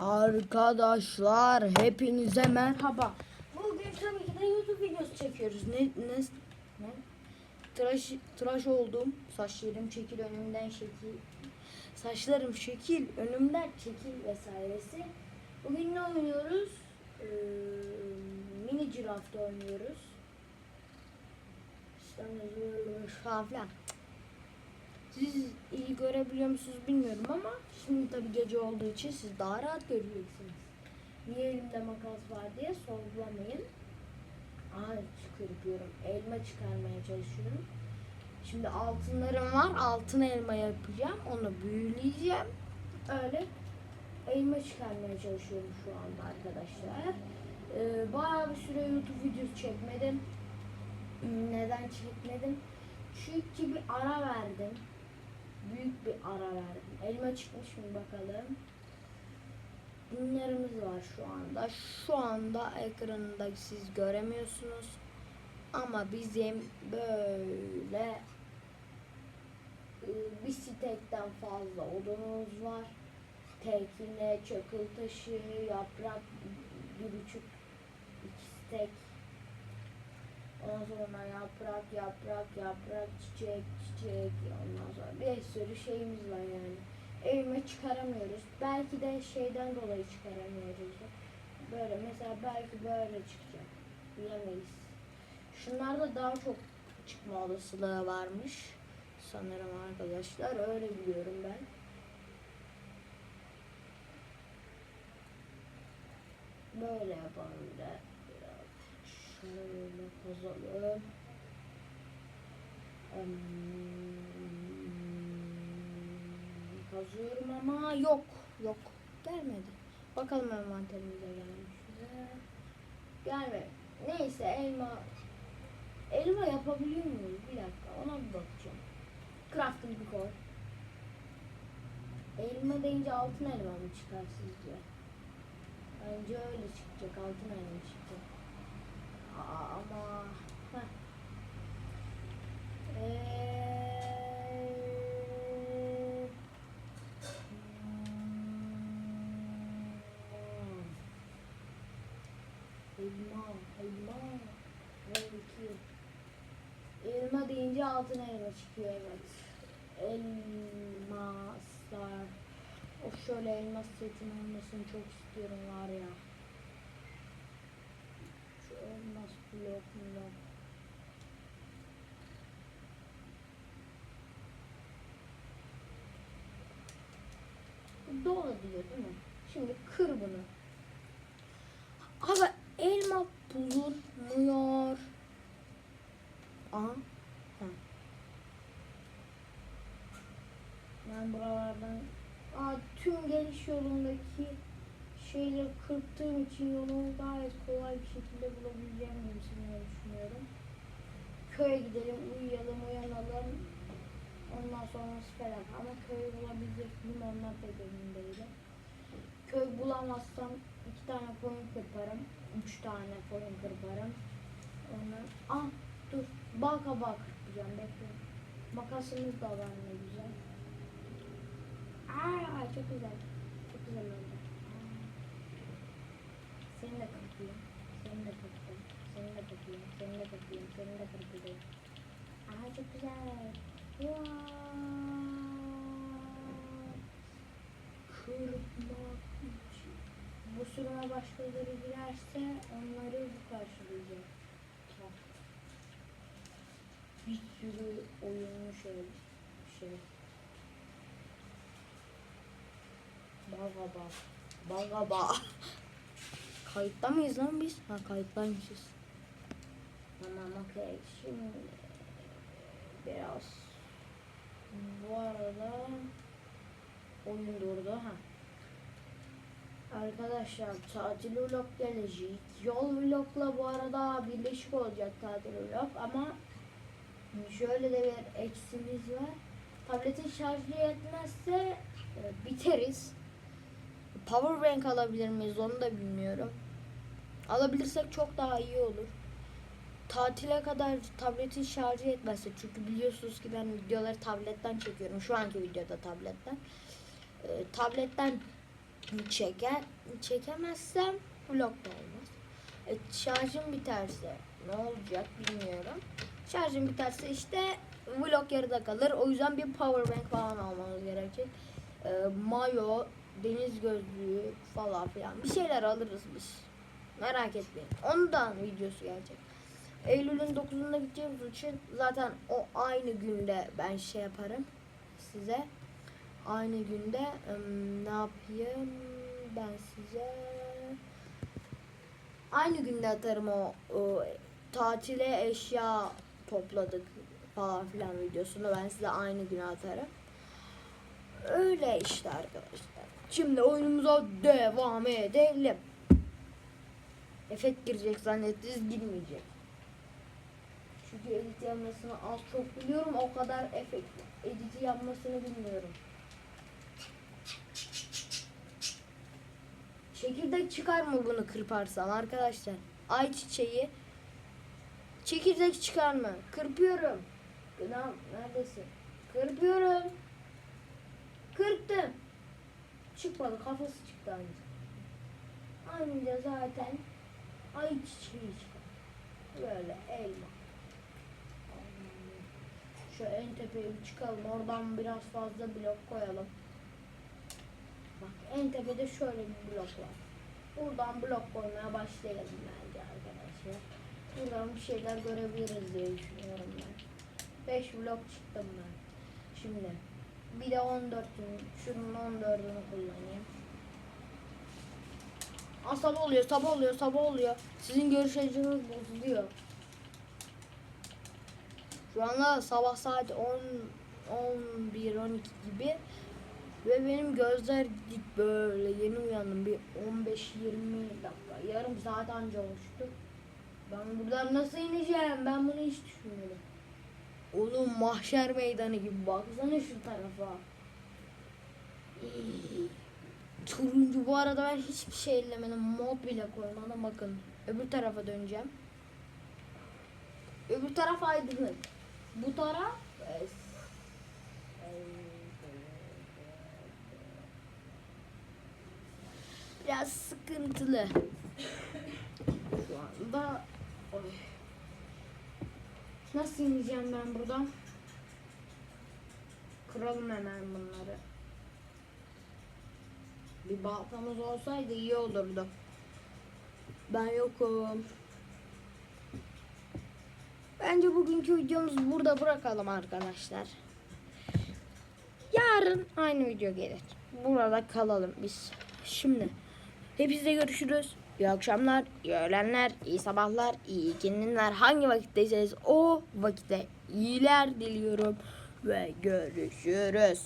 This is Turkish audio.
Arkadaşlar hepinize merhaba. Bugün tabii ki de YouTube videosu çekiyoruz. Ne ne ne? Tıraş tıraş oldum. Saçlarım çekil önümden şekil. Saçlarım şekil önümden çekil vesairesi. Bugün ne oynuyoruz? Ee, mini cirafta oynuyoruz. İşte falan. Siz iyi görebiliyor musunuz bilmiyorum ama şimdi tabii gece olduğu için siz daha rahat göreceksiniz. Niye elimde makas var diye sorgulamayın. Aa çıkarıyorum. Elma çıkarmaya çalışıyorum. Şimdi altınlarım var. Altın elma yapacağım. Onu büyüleyeceğim. Öyle elma çıkarmaya çalışıyorum şu anda arkadaşlar. Ee, bayağı bir süre YouTube videosu çekmedim. Neden çekmedim? Çünkü bir ara verdim. Büyük bir ara verdim. Elma çıkmış mı bakalım. Bunlarımız var şu anda. Şu anda ekranında siz göremiyorsunuz. Ama bizim böyle e, bir stekten fazla odunumuz var. Tekine, çakıl taşı, yaprak, bir buçuk, iki stek. Ondan sonra yaprak, yaprak, yaprak, çiçek, çiçek. Ondan sonra bir sürü şeyimiz var yani. Evime çıkaramıyoruz. Belki de şeyden dolayı çıkaramıyoruz. Böyle mesela belki böyle çıkacak. Bilemeyiz. Şunlarda daha çok çıkma olasılığı varmış. Sanırım arkadaşlar. Öyle biliyorum ben. Böyle yapalım. Biraz şöyle kazalım. Hmm, Kazıyorum ama yok. Yok. Gelmedi. Bakalım envanterimize gelmiş. mi? Gelmedi. Neyse elma elma yapabiliyor muyuz? Bir dakika ona bir bakacağım. Crafting bir koy. Elma deyince altın elma mı çıkar sizce? Bence öyle çıkacak. Altın elma çıkacak. Aa, ama heh. Eee, hmm. Elma, elma. Elma deyince altın elma çıkıyor evet. Elmaslar. O şöyle elmas setin olmasını çok istiyorum var ya. Şu elmas blok blok. Dola diyor değil mi? Şimdi kır bunu. Elma bulunmuyor. Aha. Ha. Ben buralardan Aa, tüm geliş yolundaki şeyleri kırptığım için yolumu gayet kolay bir şekilde bulabileceğim gibisini düşünüyorum. Köye gidelim, uyuyalım, uyanalım. Ondan sonrası falan. Ama köyü bulabilecek miyim ondan pek emin değilim. Köy bulamazsam iki tane koyun kırparım. Üç tane koyun kırparım. Ondan... Ah dur. Bal kabağı kırpacağım. Bekle. Makasımız da var ne güzel. Aa çok güzel. Çok güzel oldu. Seni de kırpayım. Seni de kırpayım. Seni de kırpayım. Seni de kırpayım. Seni de kırpayım. Aa çok güzel. Wow. Kırpmak için. Sürüme başkaları girerse onları bu karşılayacak. Bir sürü oyunlu şey. şey. Bagaba. Bagaba. Kayıtta mıyız lan biz? Ha kayıttaymışız. Tamam okey. Şimdi biraz bu arada oyun durdu ha. Arkadaşlar tatil vlog gelecek. Yol vlogla bu arada birleşik olacak tatil vlog ama şöyle de bir eksimiz var. Tabletin şarjı yetmezse e, biteriz. Power bank alabilir miyiz onu da bilmiyorum. Alabilirsek çok daha iyi olur. Tatile kadar tabletin şarjı yetmezse çünkü biliyorsunuz ki ben videoları tabletten çekiyorum. Şu anki videoda tabletten. Ee, tabletten çeker çekemezsem vlog da olmaz. E, şarjım biterse ne olacak bilmiyorum. Şarjım biterse işte vlog yarıda kalır. O yüzden bir power bank falan almamız gerekecek. E, mayo, deniz gözlüğü falan filan bir şeyler alırız biz. Merak etmeyin. Ondan videosu gelecek. Eylül'ün 9'unda gideceğimiz için zaten o aynı günde ben şey yaparım size. Aynı günde ne yapayım ben size aynı günde atarım o, o tatile eşya topladık falan filan videosunu ben size aynı güne atarım. Öyle işte arkadaşlar. Şimdi oyunumuza devam edelim. Efekt girecek zannettiniz girmeyecek. Çünkü edit yapmasını az çok biliyorum. O kadar efekt editi yapmasını bilmiyorum. Çekirdek çıkar mı bunu kırparsam arkadaşlar? Ayçiçeği çekirdek çıkar mı? Kırpıyorum. Gıdam neredesin? Kırpıyorum. Kırptım. Çıkmadı kafası çıktı anca. Anca zaten ayçiçeği çıkar. Böyle elma. Şu en tepeye bir çıkalım. Oradan biraz fazla blok koyalım. Bak en tepede şöyle bir blok var. Buradan blok koymaya başlayalım bence arkadaşlar. Buradan bir şeyler görebiliriz diye düşünüyorum ben. 5 blok çıktım ben. Şimdi bir de 14'ün şunun 14'ünü kullanayım. Aa, sabah oluyor, sabah oluyor, sabah oluyor. Sizin görüş açınız bozuluyor. Şu anda sabah saat 10 11 12 gibi ve benim gözler dik böyle yeni uyandım bir 15-20 dakika yarım saat anca olmuştu. Ben buradan nasıl ineceğim? Ben bunu hiç düşünmedim. Oğlum mahşer meydanı gibi baksana şu tarafa. Turuncu bu arada ben hiçbir şey ellemedim. Mod bile koymadım bakın. Öbür tarafa döneceğim. Öbür taraf aydınlık. Bu taraf e, biraz sıkıntılı. Şu anda Oy. Nasıl ineceğim ben buradan? Kıralım hemen bunları. Bir baltamız olsaydı iyi olurdu. Ben yokum. Bence bugünkü videomuzu burada bırakalım arkadaşlar. Yarın aynı video gelir. Burada kalalım biz. Şimdi hepinize görüşürüz. İyi akşamlar, iyi öğlenler, iyi sabahlar, iyi günler. Hangi vakitteyseniz o vakitte iyiler diliyorum ve görüşürüz.